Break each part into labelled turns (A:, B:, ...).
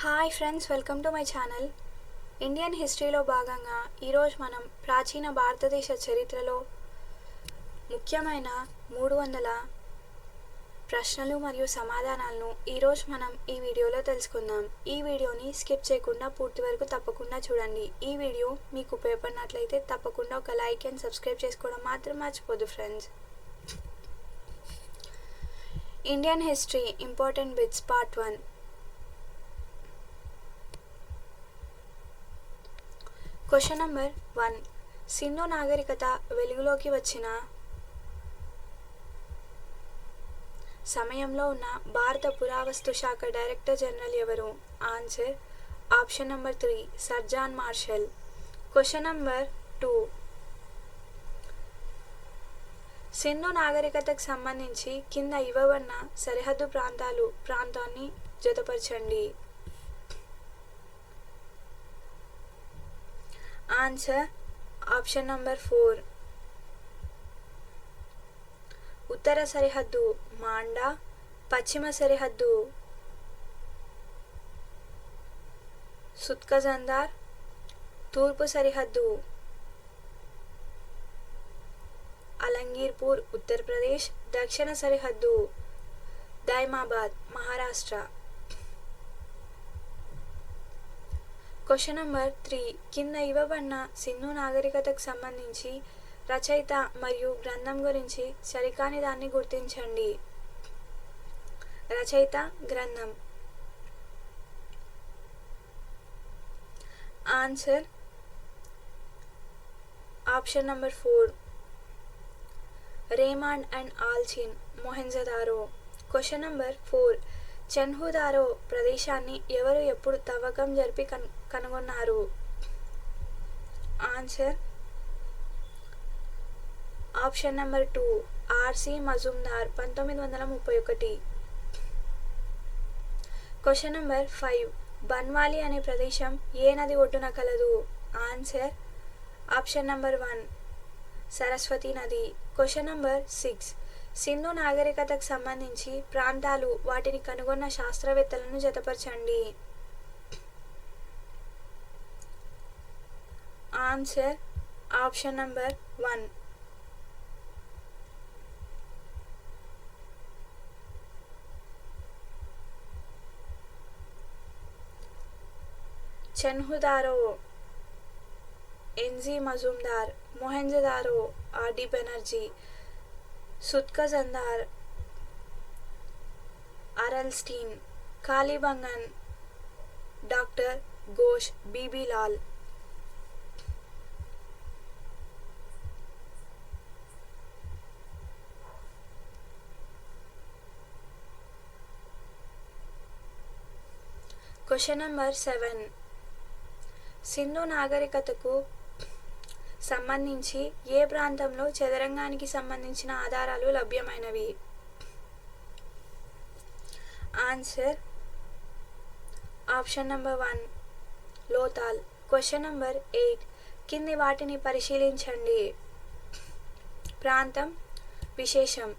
A: Hi friends welcome to my channel Indian హిస్టరీలో భాగంగా ఈరోజు మనం ప్రాచీన భారతదేశ చరిత్రలో ముఖ్యమైన మూడు వందల ప్రశ్నలు మరియు సమాధానాలను ఈరోజు మనం ఈ వీడియోలో తెలుసుకుందాం. ఈ వీడియోని స్కిప్ చేయకుండా పూర్తి వరకు తప్పకుండా చూడండి. ఈ వీడియో మీకు ఉపయోగపడినట్లయితే తప్పకుండా ఒక లైక్ అండ్ సబ్స్క్రైబ్ చేసుకోవడం మాత్రం మర్చిపోదు friends Indian history important bits part one question number one Sindhu నాగరికత వెలుగులోకి వచ్చిన సమయంలో ఉన్న భారత పురావస్తు శాఖ డైరెక్టర్ జనరల్ ఎవరు? Answer option number three sir John Marshall question number two Sindhu నాగరికతకు సంబంధించి కింద ఇవ్వబడిన సరిహద్దు ప్రాంతాలు ప్రాంతాన్ని జతపరచండి. ఆన్సర్ ఆప్షన్ నంబర్ ఫోర్ ఉత్తర సరిహద్దు మాండా పశ్చిమ సరిహద్దు సుత్కజందార్ తూర్పు సరిహద్దు అలంగీర్పూర్ ఉత్తరప్రదేశ్ దక్షిణ సరిహద్దు Daimabad Maharashtra question number three. కింద ఇవ్వబడిన సింధు నాగరికతకు సంబంధించి రచయిత మరియు గ్రంథం గురించి సరికాని దాన్ని గుర్తించండి. రచయిత గ్రంథం. Answer option number four. Raymond and Allchin Mohenjodaro question number four. Chanhudaro ప్రదేశాన్ని ఎవరు ఎప్పుడు తవ్వకం జరిపి కన్ కనుగొన్నారు? Answer option number two R C Majumdar పంతొమ్మిది వందల ముప్పై ఒకటి. క్వశ్చన్ నెంబర్ ఫైవ్ బన్వాలి అనే ప్రదేశం ఏ నది ఒడ్డున కలదు? Answer option number one Saraswati నది. క్వశ్చన్ నెంబర్ సిక్స్ సింధు నాగరికతకు సంబంధించి ప్రాంతాలు వాటిని కనుగొన్న శాస్త్రవేత్తలను జతపరచండి. Answer option number one Chanhudaro N G Majumdar Mohenjodaro R D Banerjee Sutkagendor Aurel Stein Kalibangan doctor Ghosh B B Lal question number seven. Sindhu నాగరికతకు సంబంధించి ఏ ప్రాంతంలో చదరంగానికి సంబంధించిన ఆధారాలు లభ్యమైనవి? Answer. Option number one. Lothal. Question number eight. కింది వాటిని పరిశీలించండి. ప్రాంతం. విశేషం.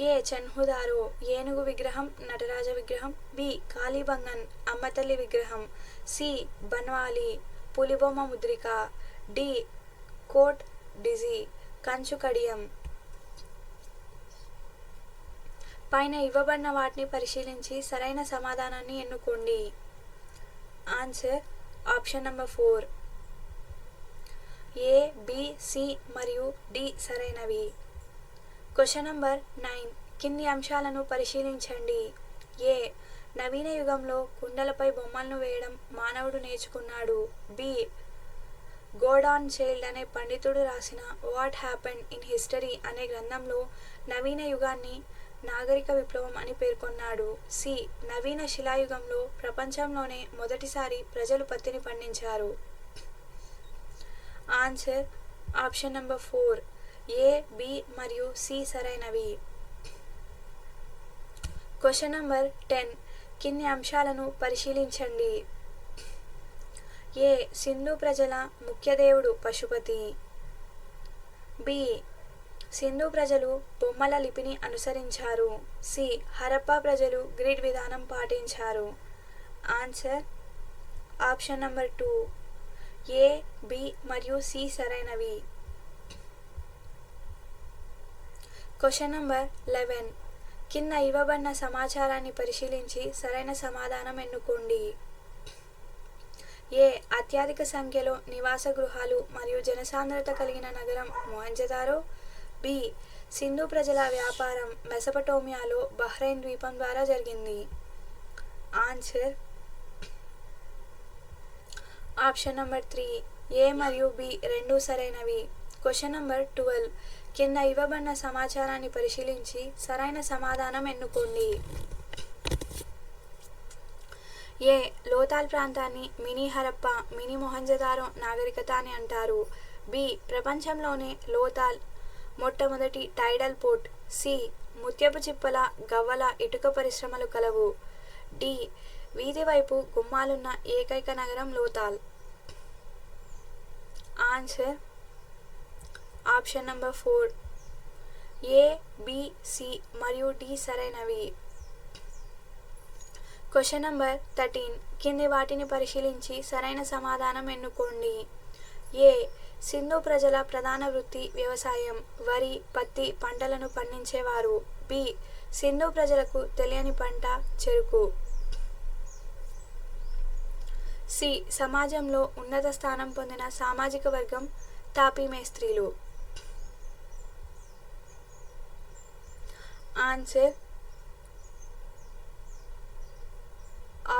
A: ఏ. చన్హుదారు. ఏనుగు విగ్రహం. నటరాజ విగ్రహం. బి. కాళీబంగన్ అమ్మతల్లి విగ్రహం. సి. బన్వాలి. పులిబొమ్మ ముద్రిక. డి. కోట్ డిజీ కంచుకడియం. పైన ఇవ్వబడిన వాటిని పరిశీలించి సరైన సమాధానాన్ని ఎన్నుకోండి. Answer option number four. A B C మరియు డి సరైనవి. Question number nine. కింది అంశాలను పరిశీలించండి. ఏ నవీన యుగంలో కుండలపై బొమ్మలను వేయడం మానవుడు నేర్చుకున్నాడు. బి గోడాన్ చైల్డ్ అనే పండితుడు రాసిన వాట్ హ్యాపెండ్ ఇన్ హిస్టరీ అనే గ్రంథంలో నవీన యుగాన్ని నాగరిక విప్లవం అని పేర్కొన్నాడు. సి. నవీన శిలాయుగంలో ప్రపంచంలోనే మొదటిసారి ప్రజలు పత్తిని పండించారు. Answer option number four. A B మరియు సి సరైనవి. Question number ten. కింది అంశాలను పరిశీలించండి. ఏ సింధు ప్రజల ముఖ్య దేవుడు పశుపతి? బి. సింధు ప్రజలు బొమ్మల లిపిని అనుసరించారు. సి. హరప్పా ప్రజలు గ్రిడ్ విధానం పాటించారు. Answer option number two. A B మరియు సి సరైనవి? Question number eleven. కింద ఇవ్వబడిన సమాచారాన్ని పరిశీలించి సరైన సమాధానం ఎన్నుకోండి. ఏ అత్యధిక సంఖ్యలో నివాస గృహాలు మరియు జనసాంద్రత కలిగిన నగరం మొహంజదారో? బి. సింధు ప్రజల వ్యాపారం మెసపటోమియాలో బహ్రెయిన్ ద్వీపం ద్వారా జరిగింది. Answer. Option number three. A మరియు బి రెండు సరైనవి. Question number twelve. కింద ఇవ్వబడిన సమాచారాన్ని పరిశీలించి సరైన సమాధానం ఎన్నుకోండి. ఏ లోతాల్ ప్రాంతాన్ని మినీ హరప్ప మినీ మొహంజదారో నాగరికత అని అంటారు. బి. ప్రపంచంలోనే లోతాల్ మొట్టమొదటి టైడల్ పోర్ట్. సి. ముత్యపు చిప్పల గవ్వల ఇటుక పరిశ్రమలు కలవు. డి. వీధి వైపు గుమ్మాలున్న ఏకైక నగరం Lothal. Answer option number four. A B C మరియు డి సరైనవి. క్వశ్చన్ నంబర్ థర్టీన్ కింది వాటిని పరిశీలించి సరైన సమాధానం ఎన్నుకోండి. ఏ సింధు ప్రజల ప్రధాన వృత్తి వ్యవసాయం. వరి పత్తి పంటలను పండించేవారు. బి సింధు ప్రజలకు తెలియని పంట చెరుకు. సి సమాజంలో ఉన్నత స్థానం పొందిన సామాజిక వర్గం తాపీ మేస్త్రీలు answer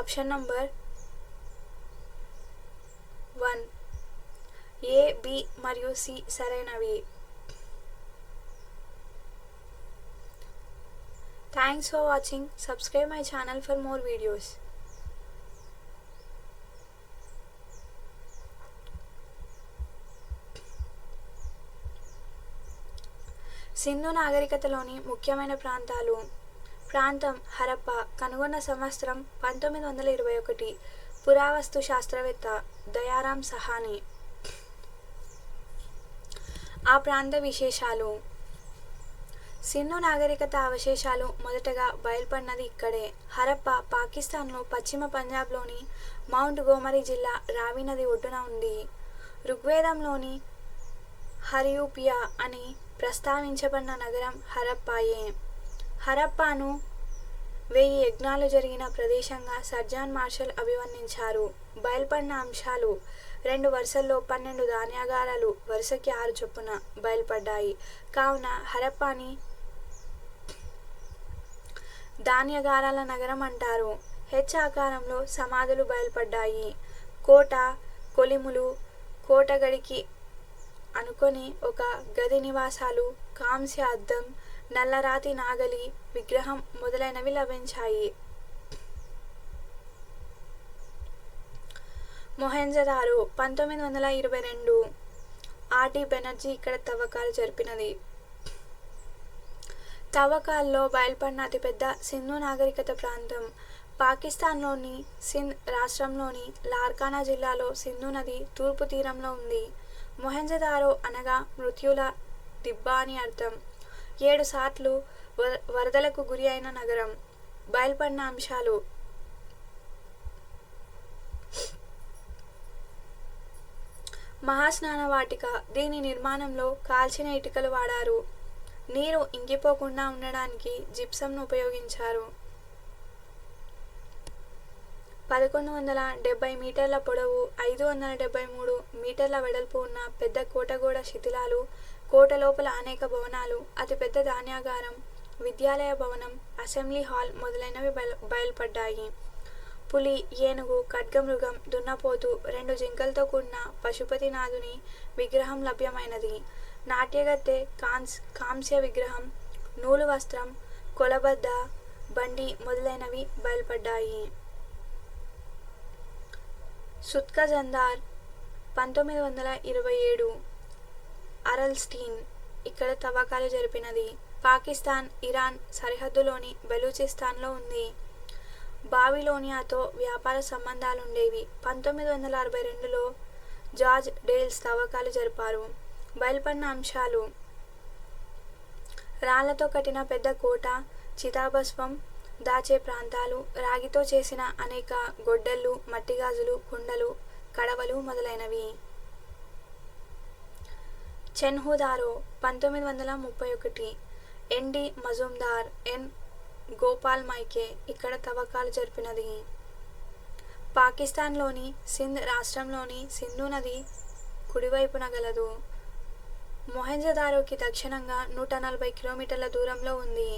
A: option number one A B మరియు సి సరైనవి. Thanks for watching subscribe my channel for more videos Sindhu నాగరికతలోని ముఖ్యమైన ప్రాంతాలు ప్రాంతం హరప్ప కనుగొన్న సంవత్సరం పంతొమ్మిది వందల ఇరవై ఒకటి పురావస్తు శాస్త్రవేత్త దయారాం సహాని. ఆ ప్రాంత విశేషాలు. సింధు నాగరికత అవశేషాలు మొదటగా బయల్పడినది ఇక్కడే. హరప్ప పాకిస్తాన్లో పశ్చిమ పంజాబ్లోని మౌంట్ గోమరి జిల్లా రావి నది ఒడ్డున ఉంది. ఋగ్వేదంలోని హరియూపియా అని ప్రస్తావించబడిన నగరం హరప్పాయే. హరప్పాను వెయ్యి యజ్ఞాలు జరిగిన ప్రదేశంగా సర్జాన్ మార్షల్ అభివర్ణించారు. బయల్పడిన అంశాలు రెండు వరుసల్లో పన్నెండు ధాన్యాగారాలు వరుసకి ఆరు చొప్పున బయలుపడ్డాయి. కావున హరప్పాని ధాన్యగారాల నగరం అంటారు. హెచ్ ఆకారంలో సమాధులు బయలుపడ్డాయి. కోట కొలిములు కోటగడికి అనుకొని ఒక గది నివాసాలు కాంస్య అద్దం నల్లరాతి నాగలి విగ్రహం మొదలైనవి లభించాయి. మొహెంజదారో పంతొమ్మిది వందల ఇరవై రెండు ఆర్డి బెనర్జీ ఇక్కడ తవ్వకాలు జరిపినది. తవ్వకాల్లో బయల్పడిన అతిపెద్ద సింధు నాగరికత ప్రాంతం పాకిస్తాన్లోని సింధ్ రాష్ట్రంలోని లార్కానా జిల్లాలో సింధు నది తూర్పు తీరంలో ఉంది. మొహెంజదారో అనగా మృత్యుల దిబ్బ అని అర్థం. ఏడు సార్లు వ- వరదలకు గురి అయిన నగరం బయలుపడిన అంశాలు. మహాస్నాన వాటిక దీని నిర్మాణంలో కాల్చిన ఇటుకలు వాడారు. నీరు ఇంకిపోకుండా ఉండడానికి జిప్సంను ఉపయోగించారు. పదకొండు వందల డెబ్బై మీటర్ల పొడవు ఐదు వందల డెబ్బై మూడు మీటర్ల వెడల్పు ఉన్న పెద్ద కోటగోడ శిథిలాలు కోట లోపల అనేక భవనాలు అతిపెద్ద ధాన్యాగారం విద్యాలయ భవనం అసెంబ్లీ హాల్ మొదలైనవి బయలు బయలుపడ్డాయి. పులి ఏనుగు ఖడ్గమృగం దున్నపోతు రెండు జింకలతో కూడిన పశుపతినాథుని విగ్రహం లభ్యమైనది. నాట్యగత్తె కాన్స్ కాంస్య విగ్రహం నూలు వస్త్రం కొలబద్ద బండి మొదలైనవి బయలుపడ్డాయి. సుత్క జందార్ పంతొమ్మిది వందల ఇరవై ఏడు. అరల్స్టీన్. ఇక్కడ తవ్వకాలు జరిపినది పాకిస్తాన్ ఇరాన్ సరిహద్దులోని బెలూచిస్తాన్లో ఉంది. బావిలోనియాతో వ్యాపార సంబంధాలుండేవి. పంతొమ్మిది వందల అరవై రెండులో జార్జ్ డేల్స్ తవ్వకాలు జరిపారు. బయలుపడిన అంశాలు. రాళ్ళతో కట్టిన పెద్ద కోట చితాభస్వం దాచే ప్రాంతాలు రాగితో చేసిన అనేక గొడ్డళ్ళు మట్టిగాజులు కుండలు కడవలు మొదలైనవి. చెన్హుదారో పంతొమ్మిది వందల ముప్పై ఒకటి. N D Majumdar N Gopal మైకే ఇక్కడ తవ్వకాలు జరిపినది. పాకిస్తాన్లోని సింధ్ రాష్ట్రంలోని సింధు నది కుడివైపున గలదు. మొహెంజదారోకి దక్షిణంగా నూట నలభై కిలోమీటర్ల దూరంలో ఉంది.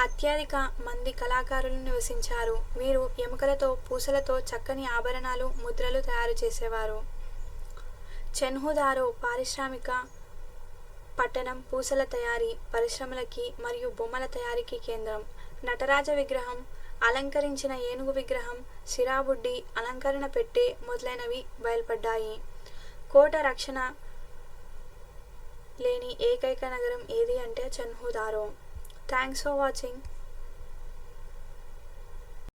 A: అత్యధిక మంది కళాకారులు నివసించారు. వీరు ఎముకలతో పూసలతో చక్కని ఆభరణాలు ముద్రలు తయారు చేసేవారు. చెన్హుదారో పారిశ్రామిక పట్టణం పూసల తయారీ పరిశ్రమలకి మరియు బొమ్మల తయారీకి కేంద్రం. నటరాజ విగ్రహం అలంకరించిన ఏనుగు విగ్రహం సిరాబుడ్డి అలంకరణ పెట్టె మొదలైనవి బయల్పడ్డాయి. కోట రక్షణ లేని ఏకైక నగరం ఏది అంటే చెన్హుదారో. Thanks for watching.